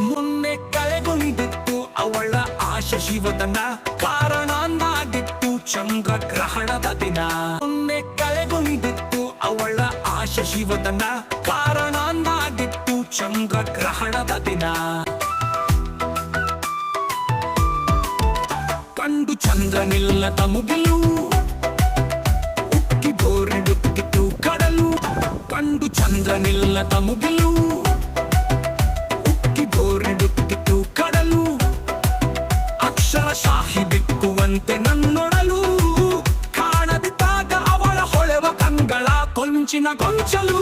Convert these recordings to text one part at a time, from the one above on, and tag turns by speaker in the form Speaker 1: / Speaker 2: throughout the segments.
Speaker 1: ಮೊನ್ನೆ ಕಳೆಗೊಂಡಿತ್ತು ಅವಳ ಆಶೆ ಶಿವದನ ಕಾರಣನಾಗಿತ್ತು ಚಂದ್ರಗ್ರಹಣದ ದಿನ. ಮೊನ್ನೆ ಕಳೆಗೊಂಡಿತ್ತು ಅವಳ ಆಶೆ ಶಿವದನ ಕಾರಣನಾಗಿತ್ತು ಚಂದ್ರಗ್ರಹಣದ ದಿನ. ಕಂಡು ಚಂದ್ರನಿಲ್ಲ ತಮುಗಿಲು. ಉಕ್ಕಿ ಬೋರಿಡುತ್ತಿತ್ತು ಕಡಲು. ಕಂಡು ಚಂದ್ರನಿಲ್ಲ ಮುಗಿಲು ಕಂಗಳ ಕೊಂಚಿನ ಗೊಂಚಲು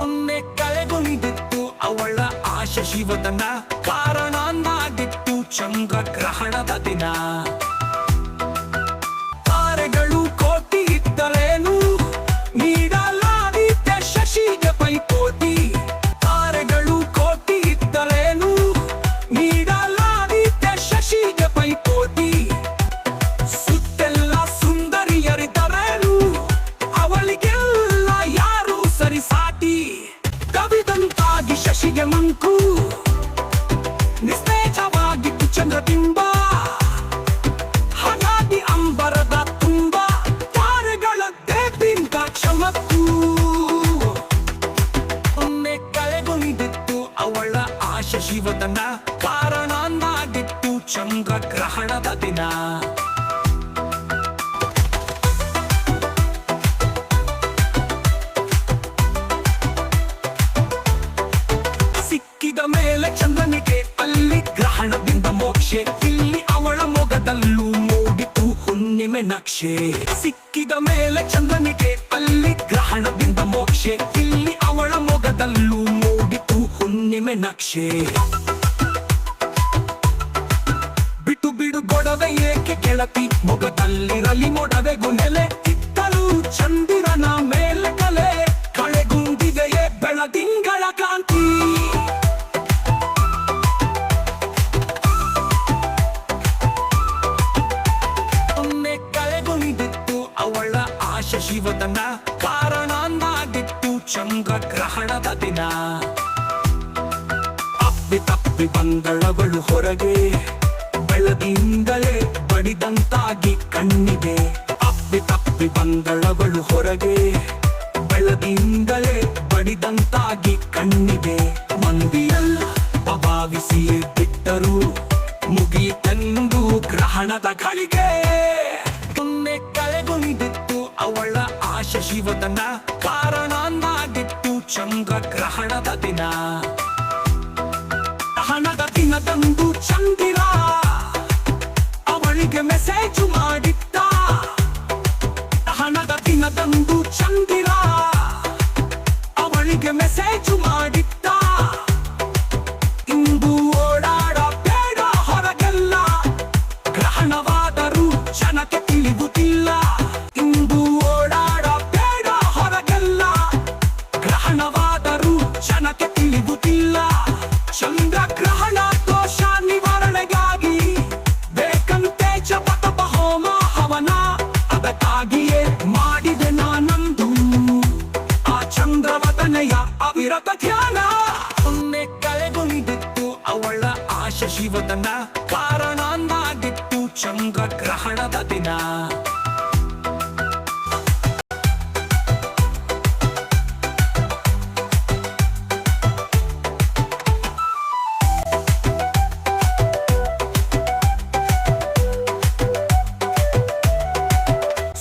Speaker 1: ಒಮ್ಮೆ ಕಳೆಗುಣಿದಿತ್ತು ಅವಳ ಆಶೆ ಶಿವದನ ಕಾರಣನಾಗಿತ್ತು ಚಂದ್ರಗ್ರಹಣದ ದಿನ ಚಂದ್ರಬಿಂಬ ಹಾಗಾಗಿ ಅಂಬರದ ತುಂಬ. ತಾರೆಗಳದ್ದೇ ಬಿಂಬ ಚಮಕ್ಕು ಒಮ್ಮೆ ಕಳೆಗುಣಿದಿತ್ತು ಅವಳ ಆಶೆ ಶಿವದನ ಕಾರಣನಾಗಿತ್ತು ಚಂದ್ರಗ್ರಹಣದ ದಿನ. ನಕ್ಷೆ ಸಿಕ್ಕಿದ ಮೇಲೆ ಚಂದ್ರನಿಗೆ ಅಲ್ಲಿ ಗ್ರಹಣದಿಂದ ಮೋಕ್ಷೆ. ಇಲ್ಲಿ ಅವಳ ಮೊಗದಲ್ಲೂ ಮೂಡಿತು ಹುಣ್ಣಿಮೆ ನಕ್ಷೆ ಬಿಟ್ಟು ಬಿಡು, ಗೊಡವೆ ಏಕೆ ಕೆಳತಿ? ಮೊಗದಲ್ಲಿರಲಿ ಮೊಡವೆ ನೆಲೆ. ಶಿವದನ ಕಾರಣನಾಗಿತ್ತು ಚಂದ್ರಗ್ರಹಣದ ದಿನ. ಅಪ್ಪಿ ತಪ್ಪಿ ಬಂದಳವಳು ಹೊರಗೆ ಬೆಳದಿಂದಲೇ ಬಡಿದಂತಾಗಿ ಕಣ್ಣಿಗೆ. ಅಪ್ಪಿ ತಪ್ಪಿ ಬಂದಳವಳು ಹೊರಗೆ ಬೆಳದಿಂದಲೇ ಬಡಿದಂತಾಗಿ ಕಣ್ಣಿಗೆ. ಮಂದಿಯಲ್ಲ ಭಾವಿಸಿಯೇ ಬಿಟ್ಟರು ಮುಗಿಯಿತೆಂದು ಗ್ರಹಣದ ಗಳಿಗೆ ಒಮ್ಮೆ ಅವಳ ಆಶೆ ಶಿವದನ ಕಾರಣನಾಗಿತ್ತು ಚಂದ್ರಗ್ರಹಣದ ದಿನ. ಹಣದ ದಿನದಂದು ಚಂದಿರ ಅವಳಿಗೆ ಮೆಸೇಜ್ ಮಾಡಿದ್ದ. ಹಣದ ದಿನದಂದು ಚಂದಿರ ಅವಳಿಗೆ ಮೆಸೇಜ್ ಮಾಡಿದ್ದ ಆಶೆ ಕಾರಣನಾಗಿತ್ತು ಚಂದ್ರ ಗ್ರಹಣದ ದಿನ.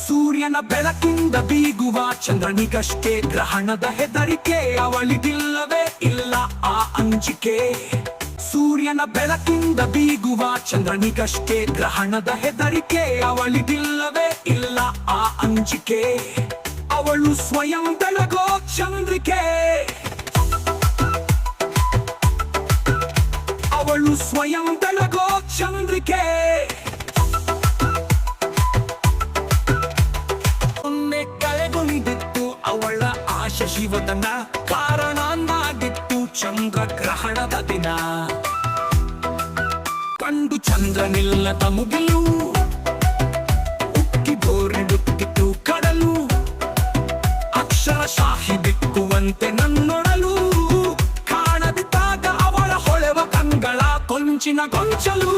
Speaker 1: ಸೂರ್ಯನ ಬೆಳಕಿಂದ ಬೀಗುವ ಚಂದ್ರನಿಗಷ್ಟೇ ಗ್ರಹಣದ ಹೆದರಿಕೆ ಅವಳಿಗಿಲ್ಲವೇ ಇಲ್ಲ ಆ ಅಂಜಿಕೆ. ಸೂರ್ಯನ ಬೆಳಕಿಂದ ಬೀಗುವ ಚಂದ್ರನಿಗಷ್ಟೇ ಗ್ರಹಣದ ಹೆದರಿಕೆ ಅವಳಿಗಿಲ್ಲವೇ ಇಲ್ಲ ಆ ಅಂಜಿಕೆ. ಅವಳು ಸ್ವಯಂ ಬೆಳಗೋ ಚಂದ್ರಿಕೆ ಅವಳು ಸ್ವಯಂ ಬೆಳಗೋ ಚಂದ್ರಿಕೆ ಒಮ್ಮೆ ಕಳೆಗೊಂಡಿತ್ತು ಅವಳ ಆಶ ಕಾರಣನಾಗಿತ್ತು ಚಂದ್ರಗ್ರಹಣದ ದಿನ ಕಂಡು ಚಂದ್ರ ನಿಲ್ಲದ ಮುಗಿಲು ಉಕ್ಕಿ ಬೋರಿಡುತ್ತಿತ್ತು ಕಡಲು ಅಕ್ಷರ ಶಾಹಿ ಬಿಕ್ಕುವಂತೆ ನನ್ನೊಡಲು ಕಾಣದಿದ್ದಾಗ ಅವಳ ಹೊಳೆವ ಕಂಗಳ ಕೊಂಚಿನ ಕೊಂಚಲು